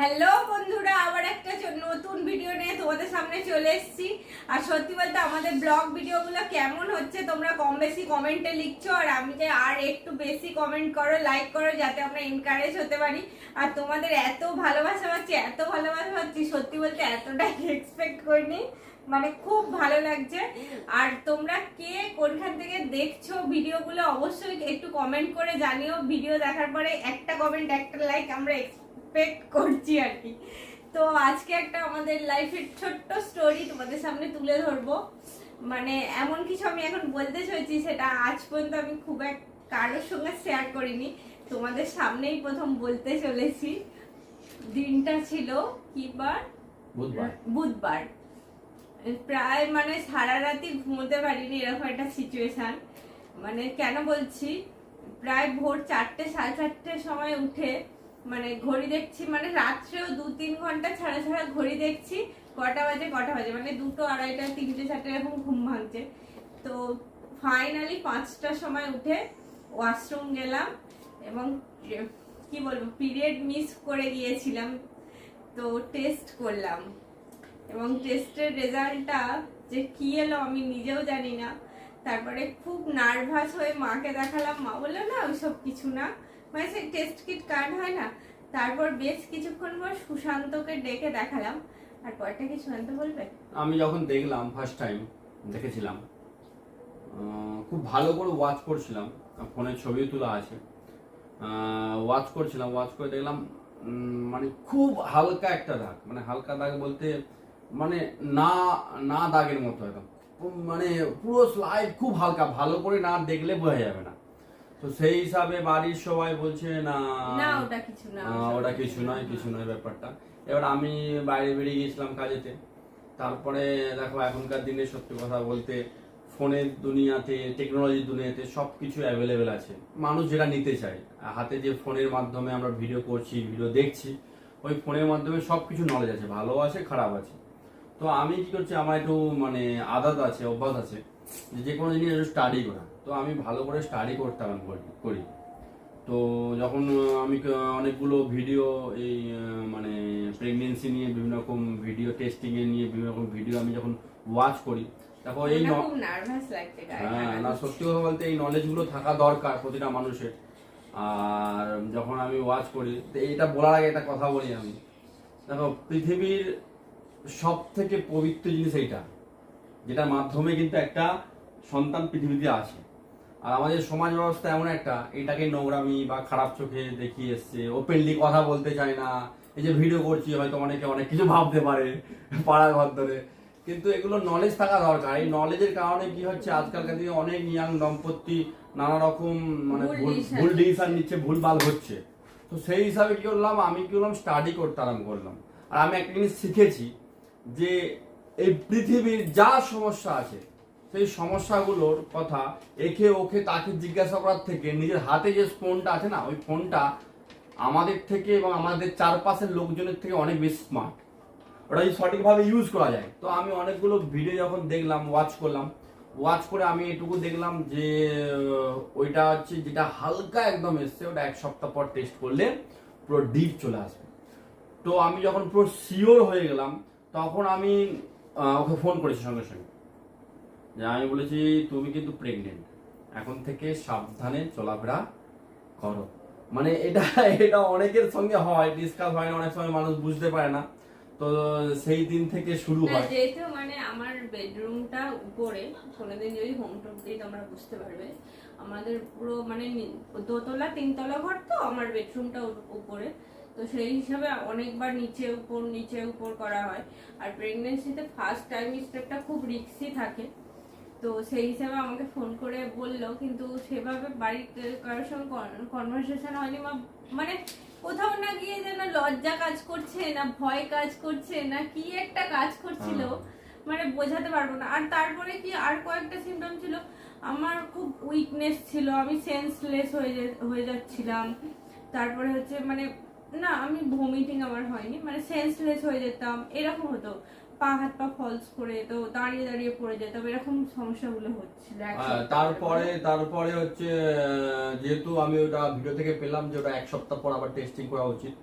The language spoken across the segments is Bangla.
হ্যালো বন্ধুরা, আবার একটা নতুন ভিডিও নিয়ে তোমাদের সামনে চলে এসেছি। আর সত্যি বলতে আমাদের ব্লগ ভিডিওগুলো কেমন হচ্ছে তোমরা কম বেশি কমেন্টে লিখছো, আর আমি যে আর একটু বেশি কমেন্ট করো লাইক করো, যাতে আমরা এনকারেজ হতে পারি। আর তোমাদের এত ভালোবাসা পাচ্ছি, এত ভালোবাসা পাচ্ছি, সত্যি বলতে এতটাই এক্সপেক্ট করিনি। মানে খুব ভালো লাগছে। আর তোমরা কে কোনখান থেকে দেখছ ভিডিওগুলো অবশ্যই একটু কমেন্ট করে জানিও। ভিডিও দেখার পরে একটা কমেন্ট একটা লাইক আমরা এক্সপেক্ট করছি আর কি। তো আজকে একটা আমাদের লাইফের ছোট্ট স্টোরি তোমাদের সামনে তুলে ধরবো। মানে এমন কিছু আমি এখন বলতে চলেছি সেটা আজ পর্যন্ত আমি খুব এক কারোর সঙ্গে শেয়ার করিনি। তোমাদের সামনেই প্রথম বলতে চলেছি। দিনটা ছিল কি বার? বুধবার। বুধবার। প্রায় মানে সারা রাতি ঘুমোতে পারিনি এরকম একটা সিচুয়েশন মানে কেন বলছি? প্রায় ভোর চারটে সাড়ে চারটের সময় উঠে মানে ঘড়ি দেখছি মানে রাত্রেও দু তিন ঘণ্টা ছাড়া ছাড়া ঘড়ি দেখছি, কটা বাজে কটা বাজে মানে দুটো, আড়াইটা, তিনটে, চারটে এরকম ঘুম ভাঙছে। তো ফাইনালি পাঁচটার সময় উঠে ওয়াশরুম গেলাম এবং, কি বলব পিরিয়ড মিস করে গিয়েছিলাম। তো টেস্ট করলাম। এবং টেস্টের রেজাল্টটা যে কি এলো আমি নিজেও জানি না। তারপরে খুব নার্ভাস হয়ে মাকে দেখালাম, মা বলল না ওইসব কিছু না। মানে সেই টেস্ট কিট কার্ড হয় না, তারপর বেশ কিছুক্ষণ পর সুশান্তকে ডেকে দেখালাম, আর পরটা কি সুশান্ত বলবে? আমি যখন দেখলাম ফার্স্ট টাইম দেখেছিলাম। খুব ভালো করে ওয়াচ করছিলাম ফোনে ছবিও তোলা আছে। ওয়াচ করছিলাম ওয়াচ করে দেখলাম মানে খুব হালকা একটা দাগ মানে হালকা দাগ বলতে মানে না না দাগের মতো একদম। মানে পুরো স্লাইড খুব হালকা, ভালো করে না দেখলে বোঝা যাবে না। তো সেই হিসাবে বাড়ির সবাই বলছে না না ওটা কিছু না ওটা কিছু নয় কিছু নয় ব্যাপারটা। এবার আমি বাইরে বেরিয়ে গিয়েছিলাম কাজেতে। তারপরে দেখো এখনকার দিনে সত্যি কথা বলতে ফোনের দুনিয়াতে টেকনোলজির দুনিয়াতে সব কিছু অ্যাভেলেবেল আছে। মানুষ যেটা নিতে চায় হাতে যে ফোনের মাধ্যমে আমরা ভিডিও করছি ভিডিও দেখছি ওই ফোনের মাধ্যমে সব কিছু নলেজ আছে ভালো আছে খারাপ আছে। তো আমি কি করছি আমার একটু মানে আদাত আছে অভ্যাস আছে যে কোনো জিনিস একটু স্টাডি করা। তো আমি ভালো করে স্টাডি করতে আমি করি- করি। তো যখন আমি অনেকগুলো ভিডিও এই মানে প্রেগনেন্সি নিয়ে বিভিন্ন রকম ভিডিও টেস্টিং এ নিয়ে বিভিন্ন রকম ভিডিও আমি যখন ওয়াচ করি তারপর এই হ্যাঁ না সত্যি কথা বলতে এই নলেজগুলো থাকা দরকার প্রতিটা মানুষের। আর যখন আমি ওয়াচ করি তো এইটা বলার আগে একটা কথা বলি আমি। দেখো পৃথিবীর সব থেকে পবিত্র জিনিস এইটা যেটার মাধ্যমে কিন্তু একটা সন্তান পৃথিবীতে আসে। আর আমাদের সমাজ ব্যবস্থা এমন একটা এটাকে নোংরামি বা খারাপ চোখে দেখিয়ে এসছে। ওপেনলি কথা বলতে চায় না। এই যে ভিডিও করছি হয়তো অনেকে অনেক কিছু ভাবতে পারে পাড়া ঘর ধরে কিন্তু এগুলো নলেজ থাকা দরকার। এই নলেজের কারণে কি হচ্ছে আজকালকার দিনে অনেক ইয়াং দম্পতি নানা রকম মানে ভুল ভুল ভুল ডিসিশন নিচ্ছে ভুলভাল হচ্ছে। তো সেই হিসাবে কি করলাম আমি কি করলাম স্টাডি করতে আরম্ভ করলাম। আর আমি একটা জিনিস শিখেছি যে এই পৃথিবীর যা সমস্যা আছে সেই সমস্যাগুলোর কথা একে ওকে তাকে জিজ্ঞাসা করার থেকে নিজের হাতে যে ফোনটা আছে না, ওই ফোনটা আমাদের থেকে এবং আমাদের চারপাশের লোকজনের থেকে অনেক বেশি স্মার্ট ওটা যদি সঠিকভাবে ইউজ করা যায়। তো আমি অনেকগুলো ভিডিও যখন দেখলাম ওয়াচ করলাম ওয়াচ করে আমি এটুকু দেখলাম যে ওইটা হচ্ছে যেটা হালকা একদম এসছে, ওটা এক সপ্তাহ পর টেস্ট করলে পুরো ডিপ চলে আসবে। তো আমি যখন পুরো শিওর হয়ে গেলাম, তখন আমি ওকে ফোন করেছি সঙ্গে সঙ্গে। যে আমি বলেছি তুমি কিন্তু প্রেগনেন্ট এখন থেকে সাবধানে চলাফেরা করো। মানে এটা এটা অনেকের সঙ্গে হয় ডিসকাস হয় না অনেক সময় মানুষ বুঝতে পারে না। তো সেই দিন থেকে শুরু হয় যেহেতু মানে আমার বেডরুমটা উপরে কোনোদিন যদি হোম টুর দিই তোমরা বুঝতে পারবে। আমাদের পুরো মানে দোতলা তিনতলা ঘর তো আমার বেডরুমটা উপরে। তো সেই হিসাবে অনেকবার নিচে উপর নিচে উপর করা হয়। আর প্রেগনেন্সিতে ফার্স্ট টাইম স্টেপটা খুব রিক্সি থাকে। তো সেই হিসাবে আমাকে ফোন করে বলল কিন্তু সেভাবে বাড়িতে কারোর সঙ্গে কনভারসেশন হয়নি। মানে কোথাও না গিয়ে যেন লজ্জা কাজ করছে না ভয় কাজ করছে না কি একটা কাজ করছিল মানে বোঝাতে পারব না। আর তারপরে কি আর কয়েকটা সিমটম ছিল। আমার খুব উইকনেস ছিল আমি সেন্সলেস হয়ে হয়ে যাচ্ছিলাম। তারপরে হচ্ছে মানে না আমি ভমিটিং আমার হয়নি মানে সেন্সলেস হয়ে যেতাম এরকম হতো। পা হাত পা ফলস করে তো দাঁড়িয়ে দাঁড়িয়ে পড়ে এরকম সমস্যাগুলো হচ্ছিল তারপরে তারপরে হচ্ছে যেহেতু আমি ওটা ভিডিও থেকে পেলাম যে ওটা এক সপ্তাহ পর আবার টেস্টিং করা উচিত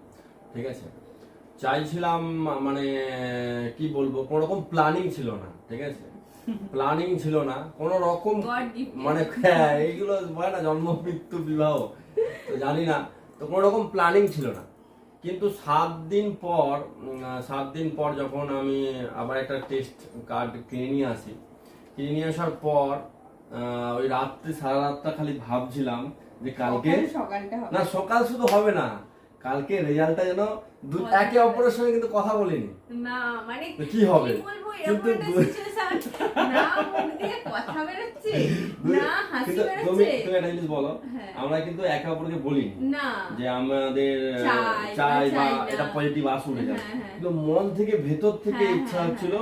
ঠিক আছে? চাইছিলাম মানে কি বলব কোনো রকম প্ল্যানিং ছিল না ঠিক আছে? প্ল্যানিং ছিল না কোনো রকম মানে হ্যাঁ, এইগুলো হয় না জন্ম মৃত্যু বিবাহ জানি না তো কোনো রকম প্ল্যানিং ছিল না। কিন্তু সাত দিন পর সাত দিন পর যখন আমি আবার একটা টেস্ট কার্ড কিনে নিয়ে আসি কিনে নিয়ে আসার পর ওই রাত্রে সারা রাতটা খালি ভাবছিলাম যে কালকে না সকাল শুধু হবে না কালকে রেজাল্টটা যেন একে অপরের সঙ্গে কিন্তু কথা বলিনি। না মানে কি হবে? কিন্তু তুমি তুমি একটা জিনিস বলো হ্যাঁ। আমরা কিন্তু একে অপরকে বলিনি। না। যে আমাদের চাই বা। এটা পজিটিভ রেজাল্ট হ্যাঁ, হ্যাঁ। কিন্তু মন থেকে ভেতর থেকে ইচ্ছা হচ্ছিল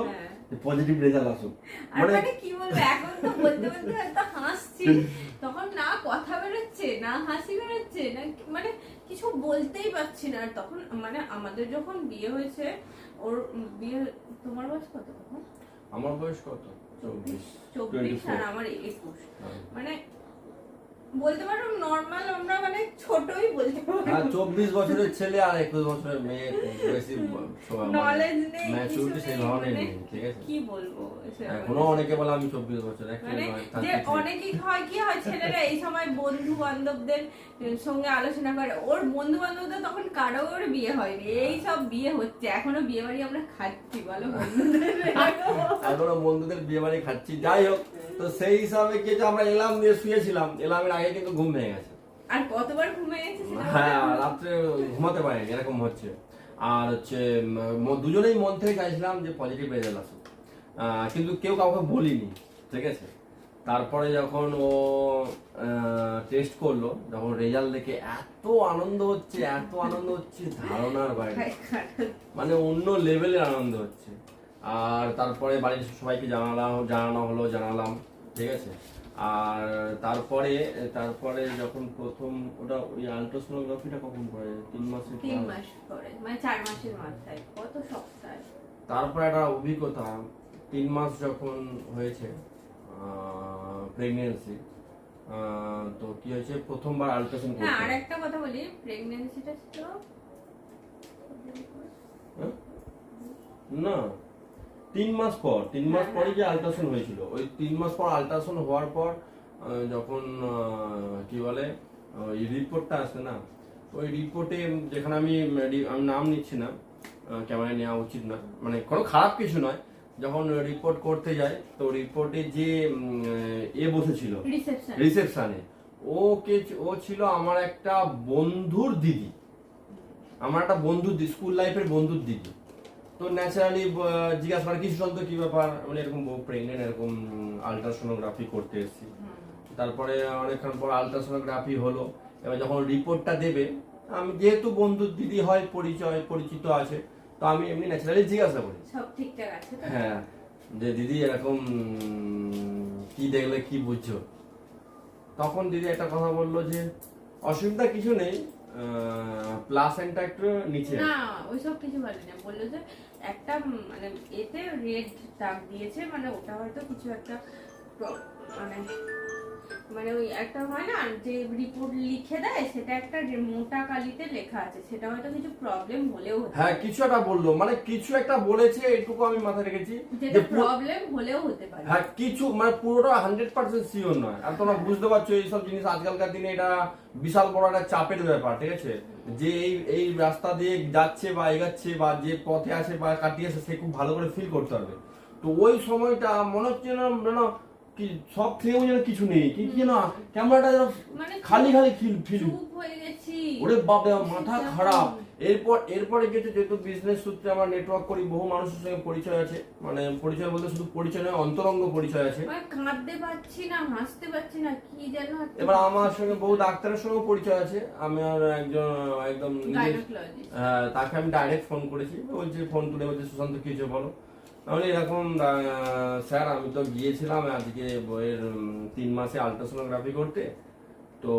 পজিটিভ রেজাল্ট আসুক। মানে মানে কি বলব এখন তো বলতে বলতে হয়তো হাসছি। তখন না কথা বেরোচ্ছে না হাসি বেরোচ্ছে না মানে কিছু বলতেই পারছি না। আর তখন মানে আমাদের যখন বিয়ে হয়েছে ওর বিয়ে তোমার বয়স কত তখন? আমার বয়স কত? চব্বিশ চব্বিশ আর আমার একুশ। হ্যাঁ। মানে বলতে পারো নর্মাল আমরা মানে ছোটই বলতে পারো। আর চব্বিশ বছরের ছেলে আর একুশ বছরের মেয়ে বেশি নলেজ নেই ম্যাচুরিটি সেই ধরনের মানে নেই ঠিক আছে? কি বলব এখনও অনেকে বলে আমি চব্বিশ বছর মানে যে 33 অনেকেই হয় কি হয় ছেলেরা এই সময় বন্ধু বান্ধবদের সঙ্গে আলোচনা করে ওর বন্ধু বান্ধবদের তখন কারও ওর বিয়ে হয়নি এই সব বিয়ে হচ্ছে এখনও বিয়ে বাড়ি আমরা খাচ্ছি বলো বন্ধুদের। এখনও বন্ধুদের বিয়ে বাড়ি খাচ্ছি যাই হোক। তো সেই হিসাবে কি যে আমরা এলাম দিয়ে শুয়েছিলাম? এলামের আগে কিন্তু ঘুম ভেঙে গেছে। আর কতবার ঘুমে গেছে হ্যাঁ রাত্রে ঘুমাতে পারিনি এরকম হচ্ছে। আর হচ্ছে দুজনেই মন থেকে চাইছিলাম যে পজিটিভ রেজাল্ট আসুক। কিন্তু কেউ কাউকে বলিনি ঠিক আছে? তারপরে যখন ও টেস্ট করল যখন রেজাল্ট দেখে এত আনন্দ হচ্ছে এত আনন্দ হচ্ছে ধারণার বাইরে। মানে অন্য লেভেলের আনন্দ হচ্ছে। আর তারপরে বাড়ির সবাইকে জানালাম জানানো হলো জানালাম ঠিক আছে? আর তারপরে তারপরে যখন প্রথম ওটা ওই আলট্রাসোনোগ্রাফিটা কখন করে? তিন মাসের তিন মাস পরে মানে চার মাসের মাথায় কত সপ্তাহে? তারপরে একটা অভিজ্ঞতা তিন মাস যখন হয়েছে প্রেগনেন্সি তো কি হয়েছে? প্রথমবার আলট্রাসাউন্ড হ্যাঁ আর একটা কথা বলি প্রেগনেন্সিটা ছিল? হ্যাঁ? না তিন মাস পর তিন মাস হ্যাঁ, পরে যে হ্যাঁ। আলট্রাসাউন্ড হয়েছিল। ওই তিন মাস পর আলট্রাসাউন্ড হওয়ার পর যখন কি বলে ওই রিপোর্টটা আসে না ওই রিপোর্টে যেখানে আমি আমি নাম নিচ্ছি না ক্যামেরায় নেওয়া উচিত না। মানে কোনো খারাপ কিছু নয়। যখন রিপোর্ট করতে যায় তো রিপোর্টে যে এ বসেছিল রিসেপশন রিসেপশনে ও কে ও ছিল আমার একটা বন্ধুর দিদি। আমার একটা বন্ধু স্কুল লাইফের বন্ধুর দিদি। তো ন্যাচারালি জিজ্ঞাসা করে কিছু চলতো কি ব্যাপার? মানে এরকম প্রেগনেন্ট এরকম আলট্রাসোনোগ্রাফি করতে এসেছি। তারপরে অনেকক্ষণ পর আলট্রাসোনোগ্রাফি হলো। এবার যখন রিপোর্টটা দেবে আমি যেহেতু বন্ধুর দিদি হয় পরিচয় পরিচিত আছে তো আমি এমনি ন্যাচারালি জিজ্ঞাসা করি। সব ঠিকঠাক আছে হ্যাঁ। যে দিদি এরকম কি দেখলে কি বুঝছ? তখন দিদি একটা কথা বলল যে অসুবিধা কিছু নেই প্লাসেন্টা একটু নিচে। না, ওইসব কিছু বলে না বলল যে একটা মানে এতে রেড দাগ দিয়েছে মানে ওটা হয়তো কিছু একটা মানে মানে ওই একটা হয় না যে রিপোর্ট লিখে দেয় সেটা একটা মোটা কালিতে লেখা আছে সেটা হয়তো কিছু প্রবলেম হলেও হ্যাঁ কিছু একটা বলল মানে কিছু একটা বলেছে এটুকু আমি মাথায় রেখেছি যেটা যে প্রবলেম হলেও হতে পারে। হ্যাঁ কিছু মানে পুরোটা হান্ড্রেড পার্সেন্ট সিওর নয়। আর তোমরা বুঝতে পারছ এইসব জিনিস আজকালকার দিনে এটা বিশাল বড় একটা চাপের ব্যাপার ঠিক আছে? যে এই এই রাস্তা দিয়ে যাচ্ছে বা এগাচ্ছে বা যে পথে আসে বা কাটিয়ে আসে সে খুব ভালো করে ফিল করতে হবে তো ওই সময়টা মনে হচ্ছে যেন কি সব থেকেও যেন কিছু নেই। কি কি যেন ক্যামেরাটা যেন মানে খালি খালি ফিল ফিল হয়ে ওরে বাপরে মাথা খারাপ। এরপর এরপরে গেছে যেহেতু বিজনেস সূত্রে আমার নেটওয়ার্ক করি বহু মানুষের সঙ্গে পরিচয় আছে। মানে পরিচয় বলতে শুধু পরিচয় নয় অন্তরঙ্গ পরিচয় আছে। মানে কাঁদতে পারছি না হাসতে পারছি না কি যেন এবার আমার সঙ্গে বহু ডাক্তারের সঙ্গে পরিচয় আছে। আমি আর একজন একদম আহ, তাকে আমি ডাইরেক্ট ফোন করেছি। বলছে ফোন তুলে বলছে সুশান্ত কি হয়েছে বলো? আমি বলি, এরকম স্যার আমি তো গিয়েছিলাম আজকে বইয়ের তিন মাসে আলট্রাসোনোগ্রাফি করতে। তো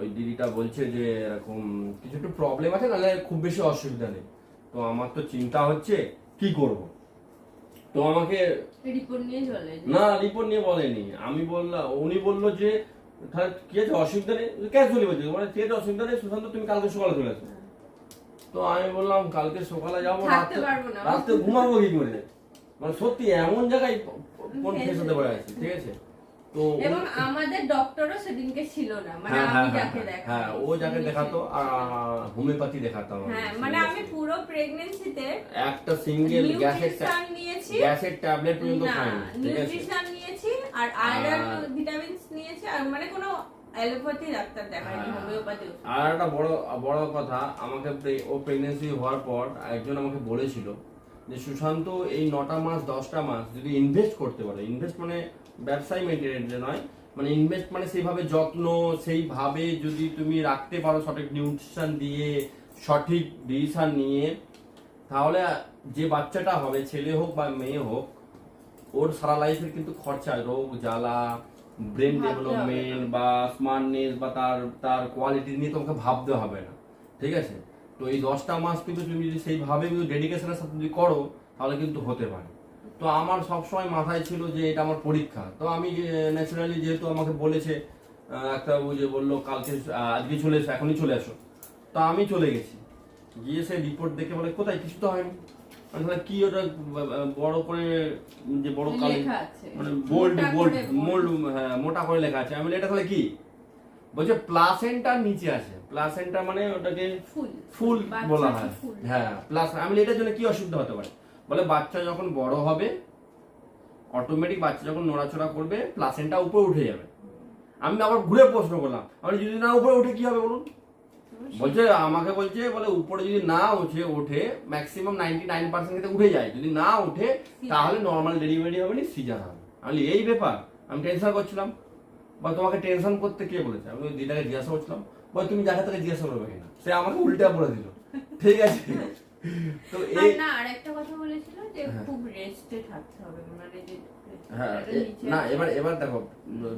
ওই দিদিটা বলছে যে এরকম কিছু একটু প্রবলেম আছে নাহলে খুব বেশি অসুবিধা নেই। তো আমার তো চিন্তা হচ্ছে কি করব? তো আমাকে রিপোর্ট নিয়ে চলে না রিপোর্ট নিয়ে বলেনি। আমি বললাম উনি বলল যে তাহলে কি আছে অসুবিধা নেই? ক্যাজুয়ালি বলছে। মানে ঠিক আছে অসুবিধা নেই সুশান্ত তুমি কালকে সকালে চলে আসো তো আমি বললাম কালকে সকালে যাব রাত্রে ঘুমাবো কি করে? মানে সত্যি এমন জায়গায় কোন হ্যাঁ, ফেস হতে পারে আছে ঠিক আছে? তো এবং আমাদের ডক্টরও সেদিনকে ছিল না মানে হ্যাঁ আমি হ্যাঁ যাকে হ্যাঁ, দেখাই হ্যাঁ ও যাকে দেখাতো আর হোমিওপ্যাথি দেখাতো হ্যাঁ মানে আমি পুরো প্রেগন্যান্সিতে একটা সিঙ্গেল গ্যাসের নিয়েছি। গ্যাসের ট্যাবলেট পর্যন্ত খাইনি নিউট্রিশন নিয়েছি আর আয়রন ভিটামিনস নিয়েছি আর মানে কোনো অ্যালোপ্যাথি ডাক্তার দেখাইনি হ্যাঁ। হোমিওপ্যাথি আর একটা বড় বড় কথা আমাকে ও প্রেগনেন্সি হওয়ার পর একজন আমাকে বলেছিল যে সুশান্ত এই নটা মাস দশটা মাস যদি ইনভেস্ট করতে পারে ইনভেস্ট মানে ব্যবসায় মেনটেন নয় মানে ইনভেস্ট মানে সেইভাবে যত্ন সেইভাবে যদি তুমি রাখতে পারো সঠিক নিউট্রিশন দিয়ে সঠিক ডিসিশন নিয়ে তাহলে যে বাচ্চাটা হবে ছেলে হোক বা মেয়ে হোক ওর সারা লাইফের কিন্তু খরচা রোগ জ্বালা ব্রেন ডেভেলপমেন্ট বা স্মার্টনেস বা তার তার কোয়ালিটি নিয়ে তোমাকে ভাবতে হবে না ঠিক আছে? তো এই দশটা মাস কিন্তু তুমি যদি সেইভাবে কিন্তু ডেডিকেশনের সাথে যদি করো তাহলে কিন্তু হতে পারে। তো আমার সবসময় মাথায় ছিল যে এটা আমার পরীক্ষা। তো আমি ন্যাচারালি যেহেতু আমাকে বলেছে একটা ও যে বলল কালকে আজকে চলে এসো এখনই চলে আসো তো আমি চলে গেছি। গিয়ে সে রিপোর্ট দেখে বলে কোথায়? কিছু তো হয়নি। আমি তাহলে কি ওটা বড় করে যে বড় কালি মানে বোল্ড বোল্ড মোল্ড হ্যাঁ মোটা করে লেখা আছে। আমি বলি, এটা তাহলে কি? বলছে প্লাসেন্টার নিচে আছে। প্লাসেন্টা মানে ওটাকে ফুল। বলা হয়। হ্যাঁ প্লাস আমি এটার জন্য কি অসুবিধা হতে পারে? বলে বাচ্চা যখন বড় হবে অটোমেটিক বাচ্চা যখন নড়াচড়া করবে প্লাসেন্টা উপরে উঠে যাবে। আমি আবার ঘুরে প্রশ্ন করলাম আমি যদি না উপরে উঠে কি হবে বলুন? বলছে আমাকে বলছে বলে উপরে যদি না উঠে ওঠে ম্যাক্সিমাম নাইনটি নাইন পার্সেন্ট ক্ষেত্রে উঠে যায়। যদি না উঠে তাহলে নর্মাল ডেলিভারি হবে না সিজার হবে। আমি এই ব্যাপার আমি টেনশন করছিলাম। বা তোমাকে টেনশন করতে কে বলেছে? আমি ওই দিদাকে জিজ্ঞাসা করছিলাম বল তুমি যাকে তাকে জিজ্ঞাসা করবে কিনা? সে আমাকে উল্টা বলে দিল। ঠিক আছে? তো এই না আর কথা বলেছিল যে হ্যাঁ। খুব রেস্টে থাকতে হবে মানে যে হ্যাঁ না এবার এবার দেখো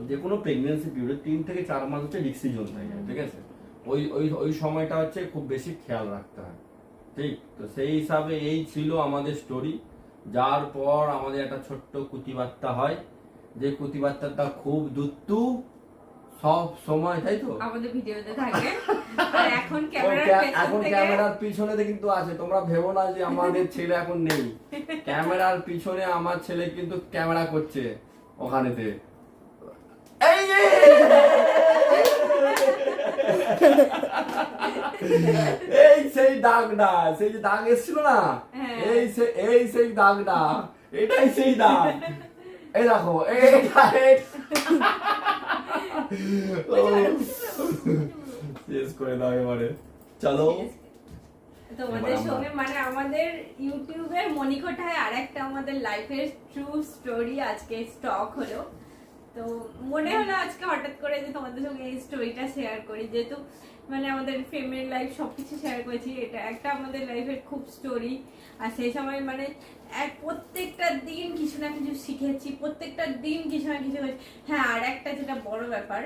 যে কোনো প্রেগনেন্সি পিরিয়ড তিন থেকে চার মাস হচ্ছে রিক্সি জোন থাকে ঠিক আছে? ওই ওই ওই সময়টা হচ্ছে খুব বেশি খেয়াল রাখতে হয় ঠিক? তো সেই হিসাবে এই ছিল আমাদের স্টোরি যার পর আমাদের একটা ছোট্ট কুতিবার্তা হয় যে কুতিবার্তাটা খুব দুত্তু সব সময় তাই তো? আমাদের ভিডিওতে থাকে। আর এখন ক্যামেরার ক্যা- এখন ক্যামেরার পিছনে কিন্তু আছে। তোমরা ভেবো না যে আমাদের ছেলে এখন নেই। ক্যামেরার পিছনে আমার ছেলে কিন্তু ক্যামেরা করছে ওখানেতে। এই! এই সেই দাগটা সেই যে দাগ এসেছিল না? হ্যাঁ। এই সে এই সেই দাগটা এটাই সেই দাগ। এই দেখো এইটা এই- শেষ করে দাও এবারে। চলো তোমাদের সঙ্গে মানে আমাদের ইউটিউবের মনিকোঠায় আর একটা আমাদের লাইফের ট্রু স্টোরি আজকে স্টক হলো। তো মনে হলো আজকে হঠাৎ করে যে তোমাদের সঙ্গে এই স্টোরিটা শেয়ার করি। যেহেতু মানে আমাদের ফেমের লাইফ সবকিছু শেয়ার করেছি এটা একটা আমাদের লাইফের খুব স্টোরি আর সেই সময় মানে এক প্রত্যেকটা না কিছু শিখেছি প্রত্যেকটা দিন কিছু না কিছু হয়েছে। হ্যাঁ আর একটা যেটা বড় ব্যাপার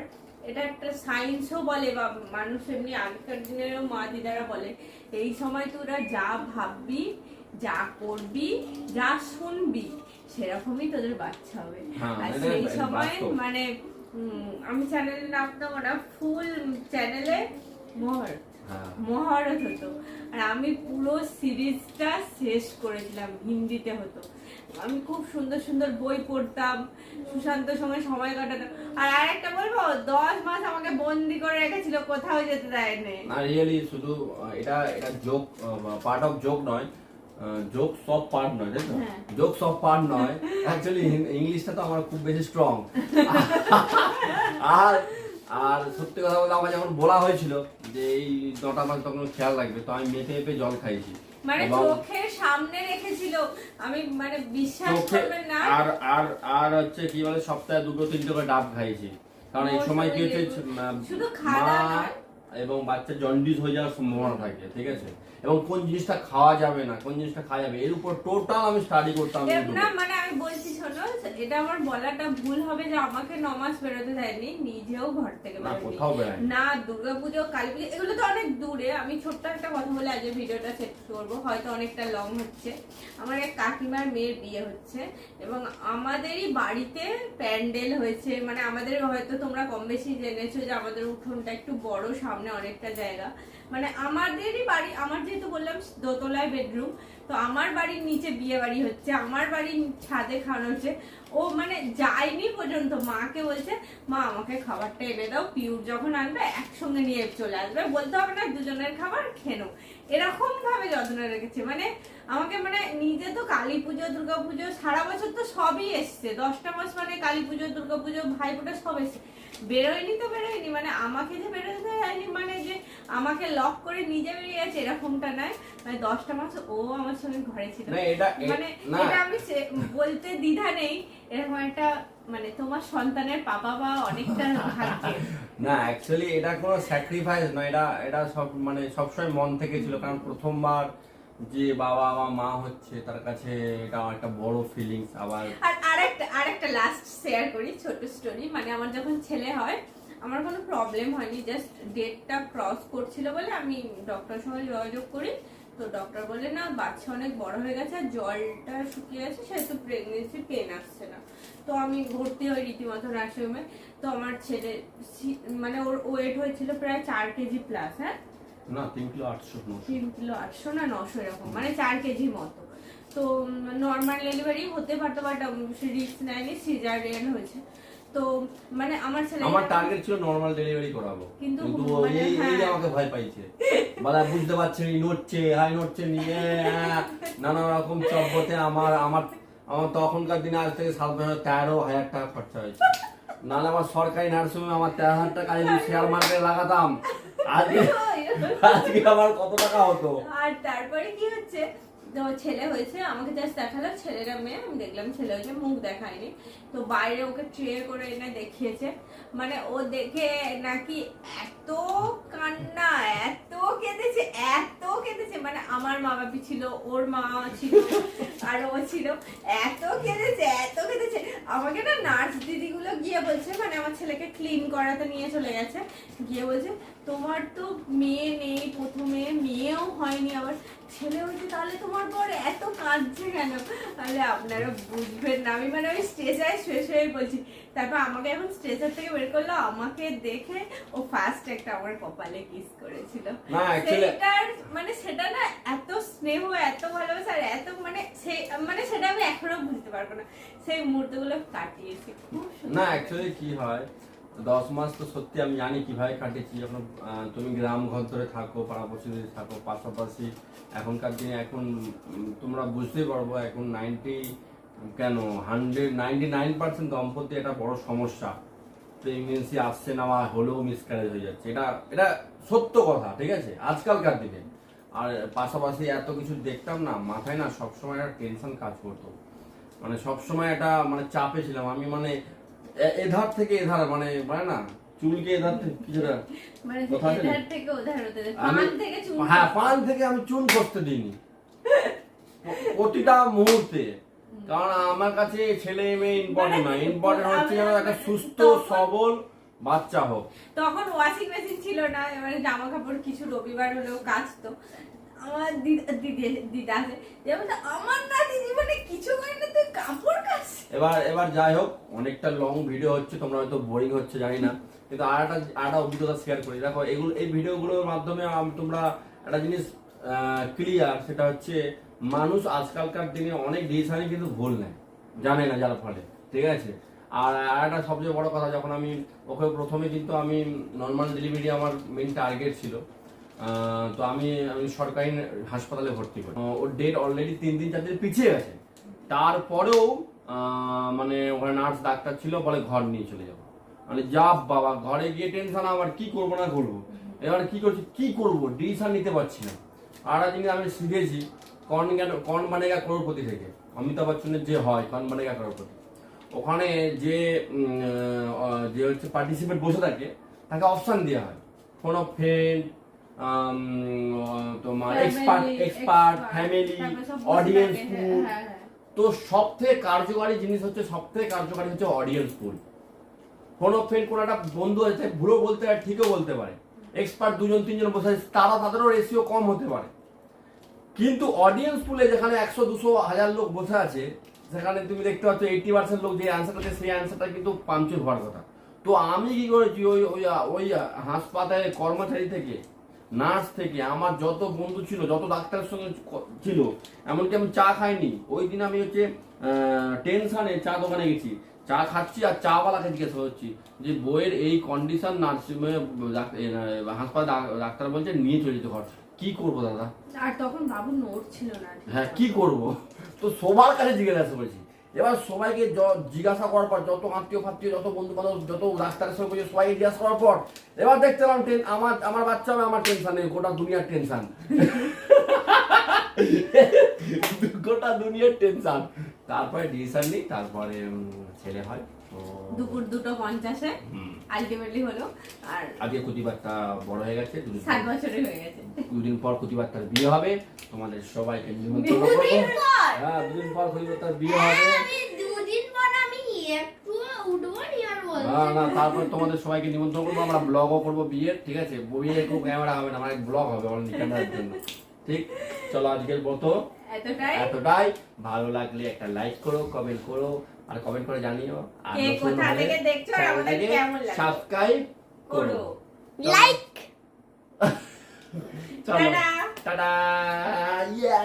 এটা একটা সায়েন্সও বলে বা মানুষ এমনি আগেকার দিনেরও মা দিদারা বলে এই সময় তোরা যা ভাববি যা করবি যা শুনবি সেরকমই তোদের বাচ্চা হবে। হ্যাঁ, আর সেই সময় মানে আমি চ্যানেলের নাম দেবো না ফুল চ্যানেলে মহর মহারত হতো। আর আমি পুরো সিরিজটা শেষ করেছিলাম হিন্দিতে হতো। আমি খুব সুন্দর সুন্দর বই পড়তাম সুশান্তর সঙ্গে সময় কাটাতাম। আর আরেকটা বলব দশ মাস আমাকে বন্দি করে রেখেছিল কোথাও যেতে দেয়নি। না রিয়েলি শুধু এটা এটা যোগ পার্ট অফ যোগ নয়। যোগ সব পার্ট নয় তাই তো? হ্যাঁ। যোগ সব পার্ট নয়। অ্যাকচুয়ালি ইংলিশটা তো আমার খুব বেশি স্ট্রং আর আর সত্যি কথা বলতে আমার যখন বলা হয়েছিল যে এই নটা মাস তখন খেয়াল রাখবে তো আমি মেপে মেপে জল খাইছি মানে চোখের সামনে রেখেছিল। আমি মানে বিশ্বাস করবেন না। আর আর আর হচ্ছে কি বলে সপ্তাহে দুটো তিনটে করে ডাব খাইছি কারণ এই সময় কি হচ্ছে শুধু খাওয়া এবং বাচ্চা জন্ডিস হয়ে যাওয়ার সম্ভাবনা থাকে ঠিক আছে? এবং কোন জিনিসটা খাওয়া যাবে না কোন জিনিসটা খাওয়া যাবে এর উপর টোটাল আমি স্টাডি করতাম না মানে আমি বলছি শোনো এটা আমার বলাটা ভুল হবে যে আমাকে নমাস বেরোতে দেয়নি নিজেও ঘর থেকে না। কোথাও বেড়াই না দুর্গাপুজো কালী পুজো এগুলো তো অনেক দূরে। আমি ছোট্ট একটা কথা বলে আজকে ভিডিওটা সেট করব হয়তো অনেকটা লং হচ্ছে। আমার এক কাকিমার মেয়ের বিয়ে হচ্ছে এবং আমাদেরই বাড়িতে প্যান্ডেল হয়েছে। মানে আমাদের হয়তো তোমরা কম বেশি জেনেছো যে আমাদের উঠোনটা একটু বড় সামনে অনেকটা জায়গা। মানে আমাদেরই বাড়ি, আমার যেহেতু বললাম দোতলায় বেডরুম তো আমার বাড়ির নিচে বিয়ে বাড়ি হচ্ছে, আমার বাড়ির ছাদে খাওয়ানো হচ্ছে। ও মানে যায়নি পর্যন্ত, মাকে বলছে, মা, আমাকে খাবারটা এনে দাও, পিউর যখন আনবে, একসঙ্গে নিয়ে চলে আসবে, বলতে হবে না দুজনের খাবার খেনো এরকম ভাবে যত্ন রেখেছে মানে আমাকে মানে নিজে তো কালী পুজো দুর্গা পুজো সারা বছর তো সবই এসছে। দশটা মাস মানে কালী পুজো দুর্গা পুজো ভাই ফোটা সব এসছে। বেরোয়নি তো বেরোয়নি মানে আমাকে যে বেরোতে যায়নি মানে যে আমাকে লক করে নিজে বেরিয়ে গেছে এরকমটা নয়। মানে দশটা মাস ও আমার সঙ্গে ঘরে ছিল। মানে এটা আমি বলতে দ্বিধা নেই এরকম একটা মানে তোমার সন্তানের পাপা বা অনেকটা ভাগ্যের না অ্যাকচুয়ালি এটা কোনো স্যাক্রিফাইস নয় এটা এটা সব মানে সবসময় মন থেকে ছিল। কারণ প্রথমবার যে বাবা বা মা হচ্ছে, তার কাছে এটা একটা বড় ফিলিংস আবার আর আরেকটা আরেকটা লাস্ট শেয়ার করি, ছোট স্টোরি মানে আমার যখন ছেলে হয়, আমার কোনো প্রবলেম হয়নি জাস্ট ডেটটা ক্রস করছিল বলে আমি ডক্টরের সঙ্গে যোগাযোগ করি। তো ডক্টর বলে না, বাচ্চা অনেক বড় হয়ে গেছে, আর জলটা শুকিয়ে গেছে, সেহেতু প্রেগনেন্সি পেন আসছে না। তো আমি ভর্তি হই রীতিমতো নার্সিংহোমে তো আমার ছেলে মানে ওর ওয়েট হয়েছিল প্রায় চার কেজি প্লাস হ্যাঁ? না তিন কিলো আটশো তিন কিলো আটশো না নশো এরকম মানে চার কেজি মতো। তো নর্মাল ডেলিভারি হতে পারতো বাট রিস্ক নেয়নি সিজারিয়ান হয়েছে। তো মানে আমার ছেলে আমার টার্গেট ছিল নর্মাল ডেলিভারি করাবো। কিন্তু মানে এই এই হ্যাঁ। আমাকে ভয় পাইছে। বলা বুঝতে পারছে নি নড়ছে হাই নড়ছে নিয়ে নানা রকম চব্বতে আমার আমার আমার তখনকার দিনে আজ থেকে সাত বছর তেরো হাজার টাকা খরচা হয়েছে। নাহলে আমার সরকারি নার্সিংহোমে আমার তেরো হাজার টাকা শেয়ার মার্কেটে লাগাতাম। আজকে আজকে আমার কত টাকা হতো? আর তারপরে কি হচ্ছে? ছেলে হয়েছে, আমাকে জাস্ট দেখাল, ছেলেরা মেয়ে, আমি দেখলাম ছেলে হয়েছে মুখ দেখায়নি। তো বাইরে ওকে ট্রে করে এনে দেখিয়েছে। মানে ও দেখে নাকি এত কান্না, এত কেঁদেছে এত কেঁদেছে। মানে আমার মা বাপি ছিল, ওর মা ছিল, আর ও ছিল, এত কেঁদেছে এত কেঁদেছে। আমাকে না নার্স দিদিগুলো গিয়ে বলছে মানে আমার ছেলেকে ক্লিন করাতে নিয়ে চলে গেছে। গিয়ে বলছে, তোমার তো মেয়ে নেই, প্রথমে মেয়েও হয়নি আবার। ছেলে হয়েছে তাহলে তোমার পর এত কাঁদছে কেন? তাহলে আপনারা বুঝবেন না। আমি মানে ওই স্টেজায় শুয়ে শুয়ে বলছি। তারপর আমাকে এখন স্টেজার থেকে বের করল আমাকে দেখে ও ফার্স্ট একটা আমার কপালে কিস করেছিল। সেটার মানে সেটা না এত স্নেহ এত ভালোবাসা আর এত মানে সেই মানে সেটা আমি এখনও বুঝতে পারব না। সেই মুহূর্তগুলো কাটিয়েছি। খুব না অ্যাকচুয়ালি কি হয় দশ মাস তো সত্যি আমি জানি কীভাবে কাটিয়েছি। যখন তুমি গ্রাম ঘর ধরে থাকো, পাড়াপড়শি থাকো, পাশাপাশি এখনকার দিনে এখন তোমরা বুঝতেই পারব এখন নাইনটি কেন? হান্ড্রেড নাইনটি নাইন পার্সেন্ট দম্পতি একটা বড় সমস্যা। প্রেগনেন্সি আসছে না বা হলেও মিসক্যারেজ হয়ে যাচ্ছে। এটা এটা সত্য কথা, ঠিক আছে? আজকালকার দিনে। আর পাশাপাশি এত কিছু দেখতাম না, মাথায় না সবসময় একটা টেনশন কাজ করতো। মানে সবসময় একটা মানে চাপে ছিলাম। আমি মানে এধার থেকে এধার মানে মানে না চুলকে এধার থেকে কিছুটা মানে এধার থেকে ওধার হতে পান থেকে চুল হ্যাঁ পান থেকে আমি চুল করতে দিইনি। প্রতিটা মুহূর্তে। কারণ আমার কাছে ছেলে মেয়ে ইম্পর্টেন্ট নয় ইম্পর্টেন্ট হচ্ছে একটা সুস্থ সবল বাচ্চা হোক। তখন ওয়াশিং মেশিন ছিল না এবারে জামা কাপড় কিছু রবিবার হলেও কাচতো। আমার দিদা দিদি আছে। যে বলছে, আমার না দিদি মানে কিছু করে না তুই কাপড় কাচ এবার এবার যাই হোক অনেকটা লং ভিডিও হচ্ছে তোমরা হয়তো বোরিং হচ্ছে জানি না। কিন্তু আর একটা আর একটা অভিজ্ঞতা শেয়ার করি। দেখো এগুলো এই ভিডিওগুলোর মাধ্যমে তোমরা একটা জিনিস ক্লিয়ার সেটা হচ্ছে মানুষ আজকালকার দিনে অনেক ডিসিশনই কিন্তু ভুল নেয়। জানে না যার ফলে ঠিক আছে? আর একটা সবচেয়ে বড় কথা যখন আমি ওকে প্রথমে কিন্তু আমি নর্মাল ডেলিভারি আমার মেন টার্গেট ছিল। তো আমি আমি সরকারি হাসপাতালে ভর্তি করি। ওর ডেট অলরেডি তিন দিন চার দিন পিছিয়ে গেছে। তারপরেও মানে ওখানে নার্স ডাক্তার ছিল, বলে ঘর নিয়ে চলে যাব। মানে যা বাবা, ঘরে গিয়ে টেনশন আবার কি করব না করব? এবার কি করছি, কি করব? ডিসিশন নিতে পারছি না। আর জিনিস আমি শিখেছি কন জ্ঞান কন বানেগা করোড়পতি থেকে। অমিতাভ বচ্চনের যে হয় কন বানেগা করোড়পতি। ওখানে যে যে হচ্ছে পার্টিসিপেট বসে থাকে, তাকে অপশান দেওয়া হয়। কোনো ফ্রেন্ড তোমার expert expert family audience pool. তো সব থেকে কার্যকারী জিনিস হচ্ছে সব থেকে কার্যকারী হচ্ছে অডিয়েন্স পুল কোনো ফ্রেন্ড কোনো একটা বন্ধু আছে ভুলো বলতে পারে ঠিকও বলতে পারে। এক্সপার্ট দুজন তিনজন বসে আছে তারা তাদেরও রেশিও কম হতে পারে। কিন্তু অডিয়েন্স পুলে যেখানে একশো দুশো হাজার লোক বসে আছে সেখানে তুমি দেখতে পাচ্ছ এইটি পার্সেন্ট লোক যে অ্যান্সারটা সেই অ্যান্সারটা কিন্তু পাঞ্চুর হওয়ার কথা। তো আমি কি করেছি ওই ওই ওই হাসপাতালে কর্মচারী থেকে নার্স থেকে আমার যত বন্ধু ছিল যত ডাক্তারের সঙ্গে ছিল এমনকি আমি চা খাইনি। ওই দিন আমি হচ্ছে টেনশনে চা দোকানে গেছি। চা খাচ্ছি আর চা বালাকে জিজ্ঞাসা করছি যে বইয়ের এই কন্ডিশন নার্সিংহোমে ডাক- এ, হাসপাতাল ডাক্তার বলছে নিয়ে চলে যেতে ঘর কি করব দাদা? আর তখন বাবু নোট ছিল না। হ্যাঁ কি করব? তো সবার কাছে জিজ্ঞাসা করেছি। এবার সবাইকে জিজ্ঞাসা করার পর যত আত্মীয় ফাত্মীয় যত বন্ধু বান্ধব যত ডাক্তারের সঙ্গে বসে সবাইকে জিজ্ঞাসা করার পর এবার দেখতে পেলাম আমার আমার বাচ্চা হবে আমার টেনশন নেই গোটা দুনিয়ার টেনশন গোটা দুনিয়ার টেনশন তারপরে ডিসিশন নিই তারপরে ছেলে হয় দুপুর দুটো পঞ্চাশে আলটিমেটলি হলো আর আজকে কুতিবারটা বড় হয়ে গেছে দুদিন সাত বছরে হয়ে গেছে। দুদিন পর কুতিবারটার বিয়ে হবে তোমাদের সবাইকে নিমন্ত্রণ করব। হ্যাঁ দুদিন পর কুতিবারটার বিয়ে হবে। আমি দুদিন পর আমি একটু উঠবো নি না না তারপর তোমাদের সবাইকে নিমন্ত্রণ করব আমরা ব্লগও করব বিয়ের ঠিক আছে? বিয়ে খুব ক্যামেরা হবে না আমার ব্লগ হবে অনলি ক্যামেরার জন্য। ঠিক? চলো আজকের মতো। এতটাই। এতটাই। ভালো লাগলে একটা লাইক করো কমেন্ট করো আর কমেন্ট করে জানিও। আর কোথা থেকে দেখছ আর আমাদের কেমন লাগছে? সাবস্ক্রাইব করো। লাইক চলো। টাটা। টাটা! ইয়া